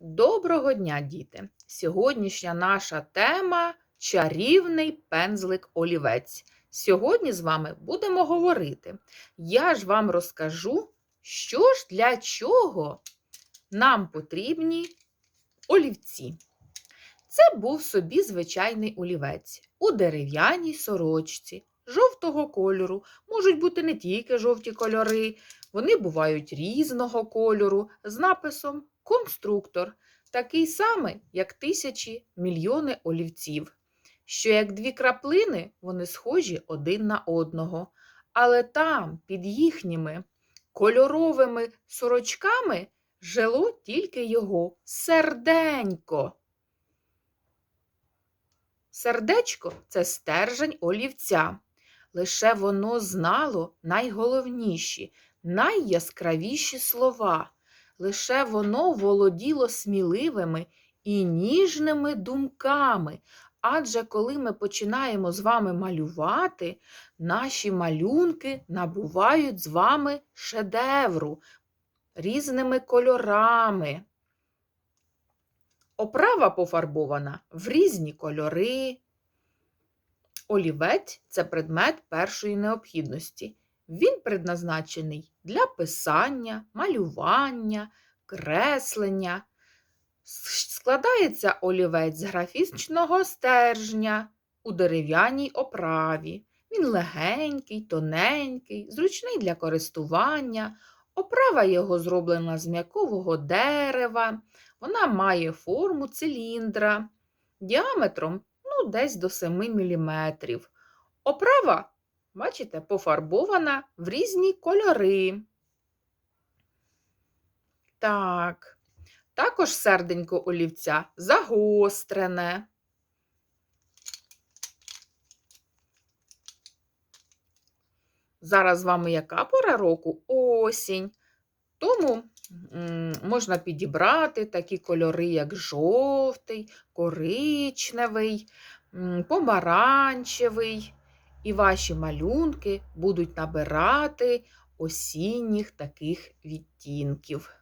Доброго дня, діти! Сьогоднішня наша тема чарівний пензлик олівець. Сьогодні з вами будемо говорити. Я ж вам розкажу, що ж для чого нам потрібні олівці. Це був собі звичайний олівець у дерев'яній сорочці, жовтого кольору. Можуть бути не тільки жовті кольори, вони бувають різного кольору з написом конструктор, такий самий, як тисячі мільйони олівців, що як дві краплини вони схожі один на одного. Але там, під їхніми кольоровими сорочками, жило тільки його серденько. Сердечко це стержень олівця. Лише воно знало найголовніші, найяскравіші слова. Лише воно володіло сміливими і ніжними думками. Адже коли ми починаємо з вами малювати, наші малюнки набувають з вами шедевру різними кольорами. Оправа пофарбована в різні кольори. Олівець це предмет першої необхідності. Він предназначений для писання, малювання, креслення. Складається олівець з графічного стержня у дерев'яній оправі. Він легенький, тоненький, зручний для користування. Оправа його зроблена з м'якового дерева. Вона має форму циліндра діаметром ну, десь до 7 мм. Оправа Бачите, пофарбована в різні кольори. Так, також серденько олівця загострене. Зараз з вами яка пора року? Осінь. Тому можна підібрати такі кольори, як жовтий, коричневий, помаранчевий і ваші малюнки будуть набирати осінніх таких відтінків.